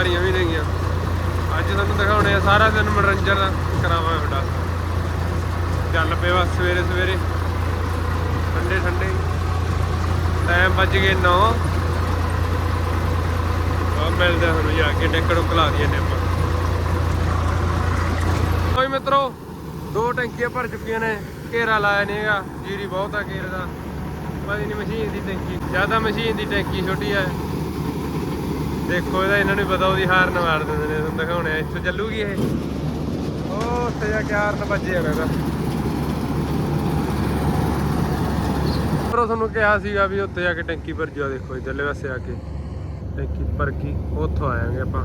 ਯਾਰੀਆਂ ਵੀ ਨੇਗੀਆਂ। ਅੱਜ ਤੁਹਾਨੂੰ ਦਿਖਾਉਣੇ ਆ ਸਾਰਾ ਦਿਨ ਮਨੋਰੰਜਨ ਦਾ ਕਰਾਵਾਂ ਤੁਹਾਡਾ। ਚੱਲ ਪਏ ਬਸ ਸਵੇਰੇ ਸਵੇਰੇ। ਠੰਡੇ ਠੰਡੇ। ਟਾਈਮ ਵੱਜ ਗਏ 9 ਆ ਮਿਲਦੇ ਤੁਹਾਨੂੰ ਜਾ ਕੇ, ਡੈਕੜ ਉਕਲਾ ਦਈਏ ਨੇ ਆਪਾਂ। ਕੋਈ ਮਿੱਤਰੋ, ਦੋ ਟੈਂਕੀਆਂ ਭਰ ਚੁੱਕੀਆਂ ਨੇ। ਘੇਰਾ ਲਾਇਆ ਨਹੀਂਗਾ ਜੀਰੀ ਬਹੁਤ ਆ ਘੇਰੇ ਦਾ। ਪਤਾ ਨਹੀਂ ਮਸ਼ੀਨ ਦੀ ਟੈਂਕੀ, ਜ਼ਿਆਦਾ ਮਸ਼ੀਨ ਦੀ ਟੈਂਕੀ ਛੋਟੀ ਆ। ਦੇਖੋ, ਇਹਦਾ ਇਹਨਾਂ ਨੂੰ ਪਤਾ ਉਹਦੀ ਹਾਰਨ ਮਾਰ ਦਿੰਦੇ ਨੇ, ਤੁਹਾਨੂੰ ਦਿਖਾਉਣੇ ਆ, ਇੱਥੋਂ ਚੱਲੂਗੀ ਇਹ? ਉਹ ਉੱਥੇ ਜਾ ਕੇ ਹਾਰਨ ਵੱਜੇ ਆ ਕਹਿੰਦਾ ਪਰ ਤੁਹਾਨੂੰ ਕਿਹਾ ਸੀਗਾ ਵੀ ਉੱਥੇ ਜਾ ਕੇ ਟੈਂਕੀ ਭਰ ਜਿਓ, ਦੇਖੋ ਇਧਰਲੇ ਪਾਸੇ ਆ ਕੇ। ਟੈਂਕੀ ਭਰ ਗਈ ਉੱਥੋਂ ਆਵਾਂਗੇ ਆਪਾਂ।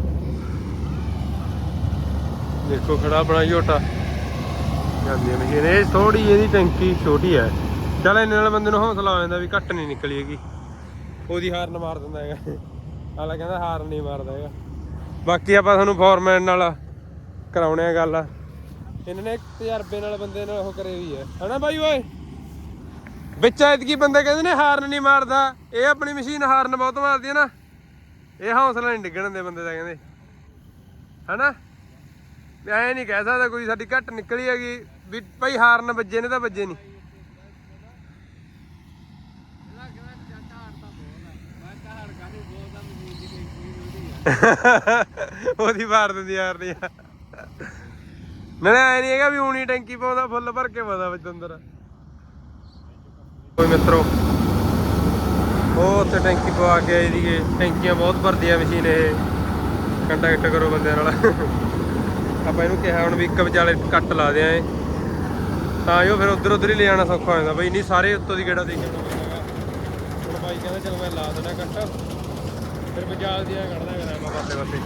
ਦੇਖੋ, ਖੜਾ ਆਪਣਾ ਝੋਟਾ। ਜਾਂਦੀ ਮਸ਼ੀਨ ਇਹ ਥੋੜੀ ਇਹਦੀ ਟੈਂਕੀ ਛੋਟੀ ਹੈ। ਚੱਲ, ਇਹਨੇ ਨਾਲ ਬੰਦੇ ਨੂੰ ਹੌਸਲਾ ਆ ਜਾਂਦਾ ਵੀ ਘੱਟ ਨਹੀਂ ਨਿਕਲੀ ਹੈਗੀ। ਉਹਦੀ ਹਾਰਨ ਮਾਰ ਦਿੰਦਾ ਹੈਗਾ। ਹਾਲਾ ਕਹਿੰਦਾ ਹਾਰਨ ਨਹੀਂ ਮਾਰਦਾ ਹੈਗਾ। ਬਾਕੀ ਆਪਾਂ ਤੁਹਾਨੂੰ ਫੋਰਮੈਨ ਨਾਲ ਕਰਾਉਣੇ ਆ ਗੱਲ। ਇਹਨਾਂ ਨੇ ਤਜਰਬੇ ਨਾਲ ਬੰਦੇ ਨਾਲ ਉਹ ਕਰੇ ਵੀ ਹੈ ਹਨਾ ਬਾਈ ਓਏ? ਵਿੱਚ ਐਤਕੀ ਬੰਦੇ ਕਹਿੰਦੇ ਨੇ ਹਾਰਨ ਨਹੀਂ ਮਾਰਦਾ। ਇਹ ਆਪਣੀ ਮਸ਼ੀਨ ਹਾਰਨ ਬਹੁਤ ਮਾਰਦੀ ਹੈ ਨਾ। ਇਹ ਹੌਸਲਾ ਨਹੀਂ ਡਿੱਗਣ ਦੇ ਬੰਦੇ ਦਾ ਕਹਿੰਦੇ। ਹਨਾ? ਐ ਨਹੀਂ ਕਹਿ ਸਕਦਾ ਕੋਈ ਸਾਡੀ ਘੱਟ ਨਿਕਲੀ ਹੈਗੀ। ਵੀ ਭਾਈ ਹਾਰਨ ਵੱਜੇ ਨੇ ਤਾਂ ਵੱਜੇ ਨਹੀਂ। ਉਹਦੀ ਮਾਰ ਦਿੰਦੀ ਯਾਰ ਨਹੀਂ ਨਾਲੇ ਐ ਨਹੀਂ ਹੈਗਾ ਵੀ ਊਣੀ ਟੈਂਕੀ ਪਾਉਂਦਾ, ਫੁੱਲ ਭਰ ਕੇ ਪਾਉਂਦਾ ਵਿੱਚ ਅੰਦਰ। ਕੋਈ ਮਿੱਤਰੋ, ਉਹ ਉੱਥੇ ਟੈਂਕੀ ਪਵਾ ਕੇ ਆਈ ਦੀਏ ਟੈਂਕੀਆਂ ਬਹੁਤ ਭਰਦੀਆਂ ਮਸ਼ੀਨ ਇਹ। ਕੰਟੈਕਟ ਕਰੋ ਬੰਦਿਆਂ ਨਾਲ। ਆਪਾਂ ਇਹਨੂੰ ਕਿਹਾ ਹੁਣ ਵੀ ਇੱਕ ਵਿਚਾਲੇ ਕੱਟ ਲਾ ਦਿਆਂ ਏ ਤਾਂ ਜੋ ਫਿਰ ਉਧਰ ਉਧਰ ਹੀ ਲੈ ਜਾਣਾ ਸੌਖਾ ਹੋ ਜਾਂਦਾ। ਬਈ ਨਹੀਂ ਸਾਰੇ ਉੱਤੋਂ ਦੀ ਗੇੜਾ ਦੇ ਕੇ ਹੁਣ ਬਾਈ ਕਹਿੰਦਾ, ਚਲ ਮੈਂ ਲਾ ਦੇਣਾ ਕੱਟ। ਫਿਰ ਵਿਚਾਲ ਦੀਆਂ ਕੱਢਦਾ ਕਰਾਂ ਪਾਸੇ ਪਾਸੇ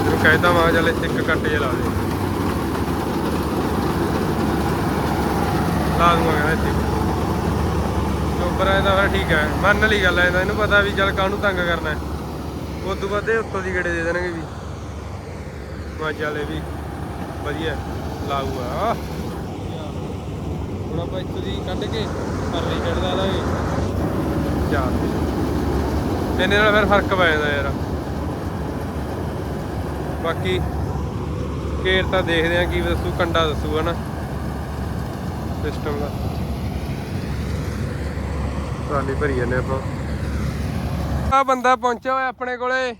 ਇਹਨੂੰ ਕਹਿਤਾ ਮਾ ਚੱਲ ਇੱਕ ਕੱਟ ਜਿਹਾ ਲਾ ਦੇ। ਲਾ ਦੂੰਗਾ ਕਹਿੰਦਾ ਇੱਥੇ। ਚੋਪਰ ਇਹਦਾ ਫਿਰ ਠੀਕ ਹੈ, ਮੰਨ ਲਈ ਗੱਲ ਹੈ ਇਹਦਾ ਇਹਨੂੰ ਪਤਾ ਵੀ ਚੱਲ ਕਾਹਨੂੰ ਤੰਗ ਕਰਨਾ ਹੈ। ਉਸ ਤੋਂ ਬਾਅਦ ਇਹ ਉੱਤੋਂ ਦੀ ਗੇੜੇ ਦੇ ਦੇਣਗੇ ਵੀ। ਮਾ ਚੱਲ ਇਹ ਵੀ ਵਧੀਆ ਲਾਊਗਾ। ਹੁਣ ਆਪਾਂ ਇੱਥੋਂ ਦੀ ਕੱਢ ਕੇ ਪਰਲੀ ਚੜਦਾ ਦਾਂਗੇ। ਚਾਰ ਇਹਨੇ ਨਾਲ ਫਿਰ ਫ਼ਰਕ ਪੈ ਜਾਂਦਾ ਯਾਰ। ਬਾਕੀ ਕੇਰ ਤਾਂ ਦੇਖਦੇ ਆ ਕੀ ਦੱਸੂ, ਕੰਡਾ ਦੱਸੂਗਾ ਨਾ ਸਿਸਟਮ ਦਾ। ਟਰਾਲੀ ਭਰੀ ਜਾਂਦੇ ਆਪਾਂ। ਆ ਬੰਦਾ ਪਹੁੰਚਿਆ ਹੋਇਆ ਆਪਣੇ ਕੋਲੇ।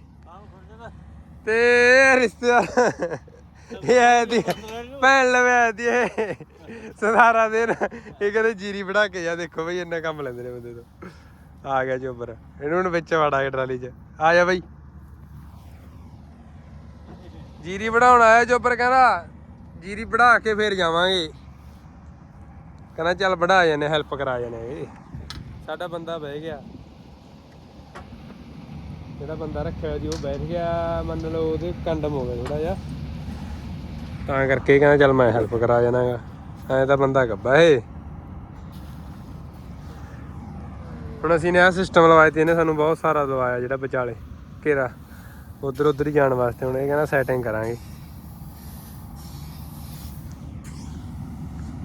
ਤੇ ਇਹ ਰਿਸ਼ਤੇਦਾਰ ਇਹ ਆਇਆ ਦੀ, ਭੈਣ ਲਵੇ ਦੀ ਇਹ। ਸਦਾਰਾ ਦੇਣ ਇਹ ਕਹਿੰਦੇ ਜੀਰੀ ਬਣਾ ਕੇ ਜਾ, ਦੇਖੋ ਬਈ ਇੰਨਾ ਕੰਮ ਲੈਂਦੇ ਨੇ ਬੰਦੇ ਤੋਂ। ਆ ਗਿਆ ਚੋਬਰ ਇਹਨੂੰ ਹੁਣ ਵਿੱਚ ਵੜਾ ਕੇ ਟਰਾਲੀ 'ਚ। ਆ ਜਾ ਬਈ। ਜੀਰੀ ਵੜਾਉਣ ਆਇਆ ਚੋਬਰ ਕਹਿੰਦਾ, ਜੀਰੀ ਵੜਾ ਕੇ ਫੇਰ ਜਾਵਾਂਗੇ। ਕਹਿੰਦਾ ਚੱਲ ਵੜਾ ਜਾਨੇ ਹੈਲਪ ਕਰਾ ਜਾਨੇ ਸਾਡਾ ਬੰਦਾ ਬਹਿ ਗਿਆ। ਜਿਹੜਾ ਬੰਦਾ ਰੱਖਿਆ ਜੀ ਉਹ ਬੈਠ ਗਿਆ। ਮੰਨ ਲਓ ਉਹਦੇ ਕੰਡਮ ਹੋ ਗਿਆ ਥੋੜਾ ਜਿਹਾ। ਤਾਂ ਕਰਕੇ ਕਹਿੰਦਾ ਚੱਲ ਮੈਂ ਹੈਲਪ ਕਰਾ ਜਾਣਾਗਾ ਐ ਤਾਂ ਬੰਦਾ ਗੱਬਾ ਏ। ਹੁਣ ਅਸੀਂ ਨੇ ਆ ਸਿਸਟਮ ਲਵਾਇਆ ਤੇ, ਇਹਨੇ ਸਾਨੂੰ ਬਹੁਤ ਸਾਰਾ ਦਵਾਇਆ ਜਿਹੜਾ ਵਿਚਾਲੇ, ਘੇਰਾ। ਉਧਰ ਉਧਰ ਹੀ ਜਾਣ ਵਾਸਤੇ, ਹੁਣ ਇਹ ਕਹਿੰਦਾ ਸੈਟਿੰਗ ਕਰਾਂਗੇ।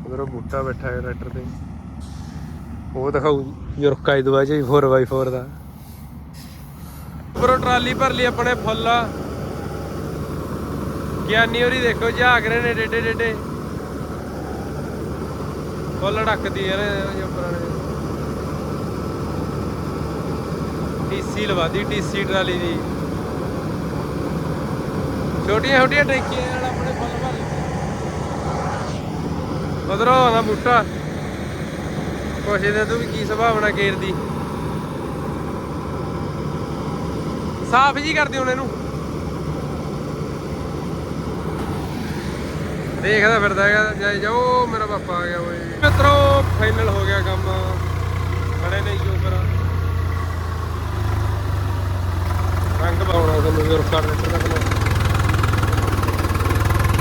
ਉਧਰ ਉਹ ਬੂਟਾ ਬੈਠਾ ਹੈ ਟਰੈਕਟਰ ਤੇ। ਉਹ ਦਿਖਾਊ ਯੁਰਕਾ ਹੀ ਦਵਾ ਜੀ 4x4 ਦਾ। ਉੱਪਰੋਂ ਟਰਾਲੀ ਭਰ ਲਈ ਆਪਣੇ ਫੁੱਲ। ਗਿਆਨੀ ਹੋਰੀ ਦੇਖੋ, ਝਾਕ ਰਹੇ ਨੇ ਡੇਡੇ ਡੇਡੇ ਫੁੱਲ ਢੱਕਦੀ ਯਾਰ, ਇਹ ਉੱਪਰਾਂ ਨੇ ਟੀਸੀ ਲਵਾਦੀ ਟੀਸੀ ਟਰਾਲੀ ਦੀ। ਛੋਟੀਆਂ ਛੋਟੀਆਂ ਟੈਂਕੀਆਂ ਨਾਲ ਆਪਣੇ ਫੁੱਲ ਭਰ ਉਧਰੋਂ ਆਉਂਦਾ ਬੂਟਾ। ਪੁੱਛਦੇ ਤੂੰ ਵੀ ਕੀ ਸੁਭਾਵਨਾ ਕੇਰ ਸਾਫ਼ ਜੀ ਕਰਦੇ ਹੁਣ ਇਹਨੂੰ ਦੇਖਦਾ ਫਿਰਦਾ ਹੈਗਾ, ਜਾਈ ਜਾਓ, ਮੇਰਾ ਪਾਪਾ ਆ ਗਿਆ ਓਏ। ਮਿੱਤਰੋ ਫਾਈਨਲ ਹੋ ਗਿਆ ਕੰਮ ਖੜੇ ਨੇ ਜੋ ਪਰ ਰੰਗ ਪਾਉਣਾ ਤੁਹਾਨੂੰ ਜ਼ਰੂਰ ਦਿੱਤਾ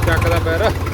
ਚੱਕਦਾ ਪੈਰ।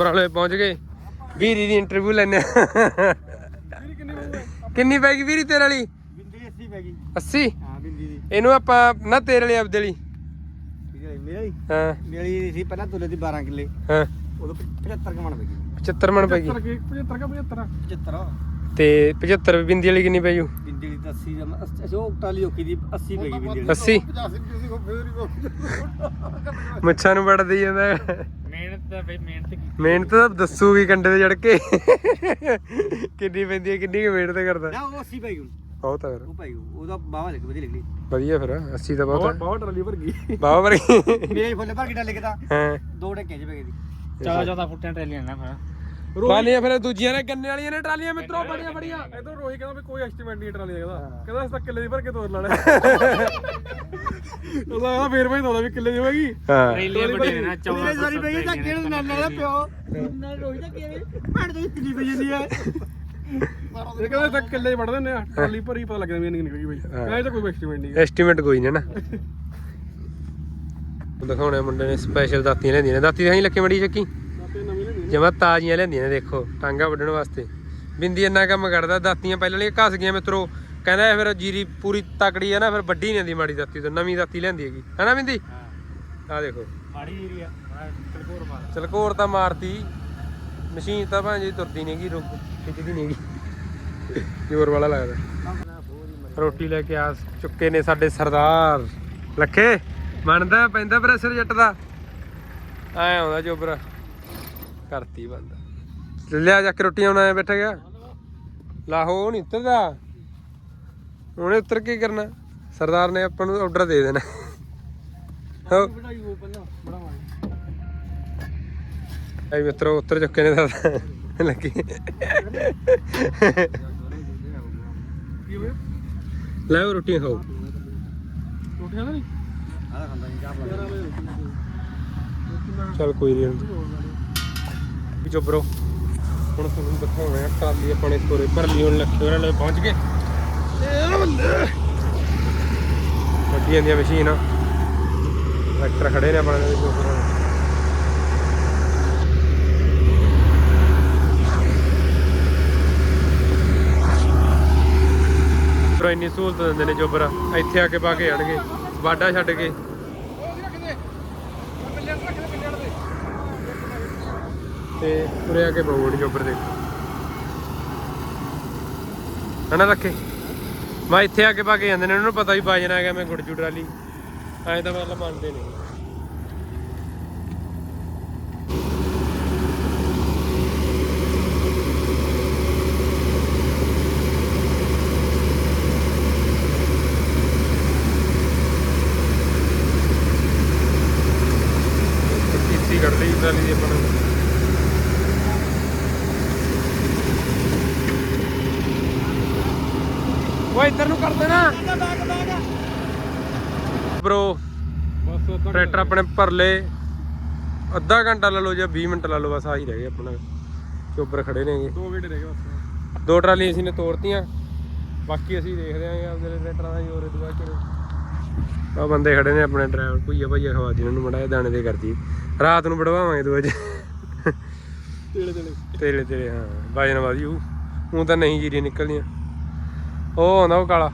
ਚੋਬਰ ਵਾਲੇ ਪਹੁੰਚ ਗਏ। ਵੀਰੀ ਦੀ ਇੰਟਰਵਿਊ ਲੈਣੇ ਕਿੰਨੀ ਪੈ ਗਈ ਵੀਰੀ ਤੇਰੇ ਵਾਲੀ? ਬਿੰਦੀ 80 ਪੈ ਗਈ 80 ਹਾਂ ਬਿੰਦੀ ਦੀ। ਇਹਨੂੰ ਆਪਾਂ ਨਾ ਤੇਰੇ ਵਾਲੀ ਆਪਦੇ ਲਈ ਮੇਰੀ ਹਾਂ। ਮੇਰੀ ਸੀ ਪਹਿਲਾਂ ਤੁਲੇ ਦੀ 12 ਕਿੱਲੇ। ਹਾਂ। ਉਦੋਂ 75 ਕਮਣ ਪੈ ਗਈ 75 ਮਣ ਪੈ ਗਈ 75 ਕਾ 75 75 ਤੇ 75 ਬਿੰਦੀ ਵਾਲੀ ਕਿੰਨੀ ਪੈ ਜੂ ਬਿੰਦੀ ਦੀ ਤਾਂ 80 ਜਮ ਅਸ਼ੋ ਟਾਲੀ ਔਕੀ ਦੀ 80 ਪੈ ਗਈ ਬਿੰਦੀ 80 ਮੁੱਛਾਂ ਨੂੰ ਵੜਦੀ ਜਾਂਦਾ। ਮਿਹਨਤ ਤਾਂ ਬਈ ਮਿਹਨਤ ਕੀਤੀ ਮਿਹਨਤ ਤਾਂ ਦੱਸੂਗੀ ਕੰਡੇ ਤੇ ਚੜ ਕੇ। ਕਿੰਨੀ ਪੈਂਦੀ ਹੈ ਕਿੰਨੀ ਕੁ ਮਿਹਨਤ ਕਰਦਾ। ਨਾ ਉਹ 80 ਪੈ ਗਈ ਬਹੁਤ ਆ ਫਿਰ। ਉਹ ਗਈ ਉਹਦਾ ਬਾਵਾ ਲੱਗ ਵਧੀਆ ਲੱਗਦੀ ਵਧੀਆ ਫਿਰ 80 ਤਾਂ ਬਹੁਤ ਹੈ ਬਹੁਤ ਟਰਾਲੀ ਭਰ ਗਈ। ਬਾਬਾ ਵਰਗੀ ਮੇਰੇ ਫੁੱਲੇ ਭਰ ਕੇ ਡਾਲੇ ਕਿਤਾ। ਹਾਂ। ਦੋ ਟੱਕੇ ਚ ਪੈ ਗਈ। ਚਾਰ ਜ਼ਿਆਦਾ ਫੁੱਟਾਂ ਟਰਾਲੀਆਂ ਨਾ ਫਿਰ। ਟਰਾਲੀਆਂ ਫਿਰ ਦੂਜੀਆਂ ਨੇ ਗੰਨੇ ਵਾਲੀਆਂ ਨੇ ਟਰਾਲੀਆਂ ਮਿੱਤਰੋ ਬੜੀਆਂ ਬੜੀਆਂ। ਇਧਰ ਰੋਹੀ ਕਹਿੰਦਾ ਵੀ ਕੋਈ ਐਸਟੀਮੇਟ ਨਹੀਂ ਟਰਾਲੀ ਦਾ ਕਹਿੰਦਾ ਕਹਿੰਦਾ ਇਸ ਤਾਂ ਕਿੱਲੇ ਦੀ ਭਰ ਕੇ ਤੋਰ ਲੈਣਾ। ਉਹਦਾ ਕਹਿੰਦਾ ਫੇਰ ਭਾਈ ਤੋਦਾ ਵੀ ਕਿੱਲੇ ਦੀ ਹੋਏਗੀ। ਹਾਂ। ਰੇਲੀਆਂ ਵੱਡੇ ਨਾ 14 ਮੇਰੇ ਸਾਰੀ ਪਈ ਤਾਂ ਕਿਹੜੇ ਨਾਲ ਨਾਲ ਪਿਓ। ਨਾਲ ਰੋਈ ਤਾਂ ਕਿਹੜੇ ਭੈਣ ਤੋਂ ਕਿੰਨੀ ਪਈ ਜਾਂਦੀ ਹੈ। ਇਹ ਕਹਿੰਦਾ ਤਾਂ ਕਿੱਲੇ ਵੜ ਦਿੰਦੇ ਆ ਟਰਾਲੀ ਭਰੀ ਪਤਾ ਲੱਗ ਜਾਂਦਾ ਵੀ ਇੰਨੀ ਨਿਕਲ ਗਈ ਬਾਈ। ਕਹਿੰਦਾ ਤਾਂ ਕੋਈ ਐਸਟੀਮੇਟ ਨਹੀਂ ਐਸਟੀਮੇਟ ਕੋਈ ਨਹੀਂ ਨਾ। ਦਿਖਾਉਣੇ ਮੁੰਡੇ ਨੇ ਸਪੈਸ਼ਲ ਦਾਤੀਆਂ ਲੈਂਦੀਆਂ ਨੇ। ਦਾਤੀ ਦਿਖਾਈ ਲੱਕੇ ਮੜੀ ਚੱਕੀ। ਜਮਾ ਤਾਜ਼ੀਆਂ ਲੈਂਦੀਆਂ ਨੇ ਦੇਖੋ ਟਾਂਗਾ ਵੱਢਣ ਵਾਸਤੇ। ਬਿੰਦੀ ਇੰਨਾ ਕੰਮ ਕਰਦਾ ਦਾਤੀਆਂ ਪਹਿਲਾਂ ਵਾਲੀਆਂ ਘਸ ਗਈਆਂ ਮਿੱਤਰੋ। ਕਹਿੰਦਾ ਫਿਰ ਜੀਰੀ ਪੂਰੀ ਤਕੜੀ ਆ ਨਾ ਫਿਰ ਵੱਡੀ ਨਹੀਂ ਆਂਦੀ ਮਾੜੀ ਦਾਤੀ ਤੋਂ ਨਵੀਂ ਦਾਤੀ ਲੈਂਦੀ ਹੈਗੀ। ਹੈਨਾ ਬਿੰਦੀ? ਆ ਦੇਖੋ। ਮਾੜੀ ਏਰੀਆ ਕਲਕੋਰ ਮਾਰ ਚਲਕੋਰ ਤਾਂ ਮਾਰਤੀ। ਮਸ਼ੀਨ ਤਾਂ ਭਾਂਜੀ ਤੁਰਦੀ ਨਹੀਂਗੀ ਰੁਕ ਖਿੱਚਦੀ ਨਹੀਂਗੀ ਜ਼ੋਰ ਵਾਲਾ ਲੱਗਦਾ। ਰੋਟੀ ਲੈ ਕੇ ਆ ਚੁੱਕੇ ਨੇ ਸਾਡੇ ਸਰਦਾਰ। ਲੱਖੇ ਮੰਨਦਾ ਪੈਂਦਾ ਪ੍ਰੈਸ਼ਰ ਜੱਟ ਦਾ। ਐ ਆਉਂਦਾ ਚੋਬਰਾ ਕਰਤੀ ਬੰਦਾ। ਲਿਆ ਜਾ ਕੇ ਰੋਟੀਆਂ ਬਣਾਇਆ ਬੈਠਾ ਗਿਆ। ਲਾਹੋ ਨਹੀਂ ਉੱਤਰਦਾ ਉਹਨੇ ਉੱਤਰ ਕੇ ਕਰਨਾ? ਸਰਦਾਰ ਨੇ ਆਪਾਂ ਨੂੰ ਆਰਡਰ ਦੇ ਦੇਣਾ। ਹੋ। ਵਧਾਈ ਉਹ ਪਹਿਲਾਂ ਬਣਾਵਾਂਗੇ ਐ ਮਿੱਤਰੋ ਉੱਤਰ ਚੁੱਕੇ ਨੇ ਤਾਂ ਲੱਗੀ। ਲੈ ਰੋਟੀਆਂ ਖਾਓ। ਰੋਟੀਆਂ ਨਹੀਂ। ਚੱਲ ਕੋਈ ਨਹੀਂ ਵੀ ਚੁੱਪ ਹੁਣ ਤੁਹਾਨੂੰ ਦਿਖਾਉਣਾ ਹੈ ਟਰਾਲੀ ਆਪਣੇ ਕੋਰੇ ਭਰ ਲਈ ਹੁਣ ਲੱਖੇ ਉਹਨਾਂ ਨਾਲ ਪਹੁੰਚ ਗਏ। ਵੱਡੀਆਂ ਦੀਆਂ ਮਸ਼ੀਨ। ਟਰੈਕਟਰ ਖੜੇ ਨੇ ਆਪਣੇ ਦੇ ਉੱਪਰ ਪਰ ਇੰਨੀ ਸਹੂਲਤ ਦਿੰਦੇ ਨੇ ਜੋਬਰਾ ਇੱਥੇ ਆ ਕੇ ਪਾ ਕੇ ਆਣਗੇ ਵਾਡਾ ਛੱਡ ਕੇ। ਤੇ ਉਰੇ ਆ ਕੇ ਬੋੜ ਜੋਬਰ ਦੇ ਹਨਾ ਰੱਖੇ ਮੈਂ ਇੱਥੇ ਆ ਕੇ ਪਾ ਕੇ ਜਾਂਦੇ ਨੇ, ਉਹਨਾਂ ਨੂੰ ਪਤਾ ਵੀ ਬਾਜਣਾ ਹੈਗਾ ਮੈਂ ਗੁੜ ਜੂ ਟਰਾਲੀ। ਐਂ ਤਾਂ ਮਤਲਬ ਮੰਨਦੇ ਨਹੀਂ ਕਿੱਸੀ ਕੱਢਦੇ ਜੀ ਟਰਾਲੀ ਦੀ ਆਪਾਂ ਨੂੰ ਓਏ ਇੱਧਰ ਨੂੰ ਕਰ ਦੇਣਾ। ਬ్రో ਬਸ ਟਰੈਕਟਰ ਆਪਣੇ ਭਰ ਲਏ ਅੱਧਾ ਘੰਟਾ ਲਾ ਲਓ ਜਾਂ 20 ਮਿੰਟ ਲਾ ਲਓ ਬਸ ਆਹੀ ਰਹਿ ਗਏ ਆਪਣਾ। ਚੋਬਰ ਖੜੇ ਨੇਗੇ। ਦੋ ਵੇੜੇ ਰਹਿ ਗਏ ਬਸ। ਦੋ ਟਰਾਲੀਆਂ ਅਸੀਂ ਨੇ ਤੋੜਤੀਆਂ। ਬਾਕੀ ਅਸੀਂ ਦੇਖਦੇ ਆਂ ਆਪਦੇ ਟਰੈਕਟਰਾਂ ਦਾ ਜੋਰ ਦੁਆ ਚਲੋ ਆ ਬੰਦੇ ਖੜੇ ਨੇ ਆਪਣੇ ਡਰਾਈਵਰ ਭੁਈਆ ਭਈਆ ਖਵਾ ਦੀ ਨੂੰ ਮੜਾ ਦਾਣੇ ਦੇ ਕਰਦੀ। ਰਾਤ ਨੂੰ ਵੜਵਾਵਾਂਗੇ ਦੋ ਅੱਜ ਤੇਲੇ ਤੇਲੇ। ਤੇਰੇ ਤੇਰੇ ਹਾਂ। ਵਜਨ ਵਧਿਓ ਉਹ ਤਾਂ ਨਹੀਂ ਜੀਰੀਆਂ ਨਿਕਲਦੀਆਂ। ਉਹ ਆਉਂਦਾ ਉਹ ਕਾਲਾ।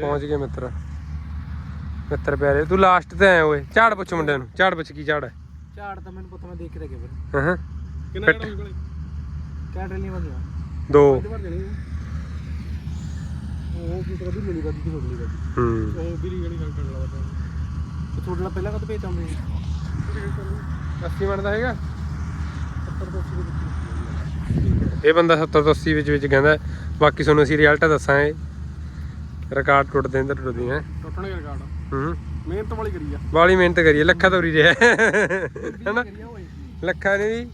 ਪਹੁੰਚ ਗਏ ਮਿੱਤਰ। ਮਿੱਤਰ ਪਿਆਰੇ ਤੂੰ ਲਾਸਟ ਤੇ ਆਇਆ ਓਏ। ਝਾੜ ਪੁੱਛ ਮੁੰਡੇ ਨੂੰ ਝਾੜ ਪੁੱਛ ਕੀ ਝਾੜ ਹੈ। ਝਾੜ ਤਾਂ ਮੈਨੂੰ ਪਤਾ ਮੈਂ ਦੇਖ ਕੇ ਤੇ ਫਿਰ। ਹਾਂ ਹਾਂ। ਕਿੰਨਾ। ਟਾਈਮ ਕੋਲੇ? ਕਿਆ ਟਰਾਲੀ ਬੰਦੀਆਂ ਦੋ। ਉਹ ਕੀ ਕਦੀ ਮਿਲੀ ਕਦੀ ਦੀ ਹੋਣੀ ਕਦੀ। ਹੂੰ। ਉਹ ਵੀਰੀ ਗੜੀ ਗੱਲ ਕਰਨ ਵਾਲਾ ਤਾਂ ਨਾਲ ਪਹਿਲਾਂ ਕਦ ਭੇਜਤਾ ਮੈਂ 80 ਬਣਦਾ ਹੈਗਾ। 70 ਤੋਂ 80 ਦੇ ਵਿੱਚ। ਇਹ ਬੰਦਾ 70 ਤੋਂ 80 ਵਿੱਚ ਵਿੱਚ ਕਹਿੰਦਾ ਬਾਕੀ ਤੁਹਾਨੂੰ ਅਸੀਂ ਰਿਜ਼ਲਟ ਦੱਸਾਂਗੇ। ਰਿਕਾਰਡ ਟੁੱਟਦੇ ਨੇ ਤਾਂ ਟੁੱਟਦੇ ਹੈ। ਟੁੱਟਣੇ ਦਾ ਰਿਕਾਰਡ ਹੂੰ। ਮਿਹਨਤ ਵਾਲੀ ਕਰੀ ਆ। ਬਾਲੀ ਮਿਹਨਤ ਕਰੀਏ ਲੱਖਾ ਤੋਰੀ ਰਿਹਾ। ਹੈਨਾ? ਲੱਖਾ ਨੇ ਵੀ